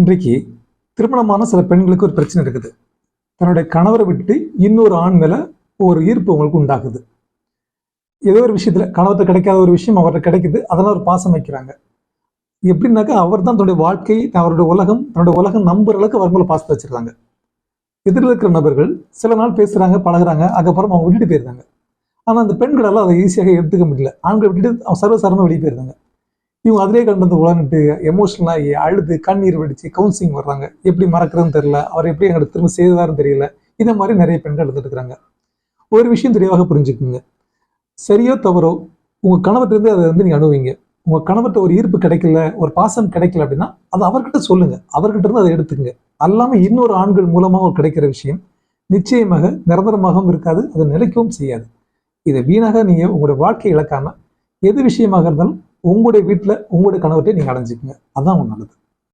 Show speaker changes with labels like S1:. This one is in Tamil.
S1: இன்றைக்கு திருமணமான சில பெண்களுக்கு ஒரு பிரச்சனை இருக்குது. தன்னுடைய கணவரை விட்டு இன்னொரு ஆண் மேல ஒரு ஈர்ப்பு உங்களுக்கு உண்டாகுது. ஏதோ ஒரு விஷயத்துல கணவர்கிட்ட கிடைக்காத ஒரு விஷயம் அவர்கிட்ட கிடைக்குது அதெல்லாம் ஒரு பாசம் வைக்கிறாங்க. எப்படின்னாக்கா அவர் தான் தன்னுடைய வாழ்க்கை அவருடைய உலகம் தன்னுடைய உலகம் நம்புற அளவுக்கு அவர் மேல பாசத்தை வச்சுருக்காங்க. எதிரில் இருக்கிற நபர்கள் சில நாள் பேசுறாங்க பழகுறாங்க அதுக்கப்புறம் அவங்க விட்டுட்டு போயிருந்தாங்க. ஆனால் அந்த பெண்களால் அதை ஈஸியாக எடுத்துக்க முடியல. ஆண்களை விட்டுட்டு அவங்க சர்வசாரமாக வெளியே போயிருந்தாங்க. இவங்க அதிலே கண்டு உழந்துட்டு எமோஷனல் ஆகி அழுது கண்ணீர் வெடிச்சு கவுன்சிலிங் வர்றாங்க. எப்படி மறக்கிறதுன்னு தெரியல. அவர் எப்படி எங்களுக்கு திரும்ப செய்தாருன்னு தெரியல. இந்த மாதிரி நிறைய பெண்கள் எடுத்துட்டு இருக்கிறாங்க ஒரு விஷயம் தெளிவாக புரிஞ்சுக்குங்க. சரியோ தவறோ உங்க கணவர்கிட்ட இருந்து அதை வந்து நீங்க அணுவீங்க. உங்க கணவர்கிட்ட ஒரு ஈர்ப்பு கிடைக்கல ஒரு பாசம் கிடைக்கல அப்படின்னா அது அவர்கிட்ட சொல்லுங்க. அவர்கிட்ட இருந்து அதை எடுத்துக்கங்க. அல்லாம இன்னொரு ஆண்கள் மூலமாக கிடைக்கிற விஷயம் நிச்சயமாக நிரந்தரமாகவும் இருக்காது அது நிலைக்கவும் செய்யாது. இதை வீணாக நீங்க உங்களுடைய வாழ்க்கையை இழக்காம எது விஷயமாக இருந்தாலும் உங்களுடைய வீட்டில் உங்களுடைய கணவர்கிட்ட நீங்க அடைஞ்சுக்குங்க. உங்களுக்கு நல்லது.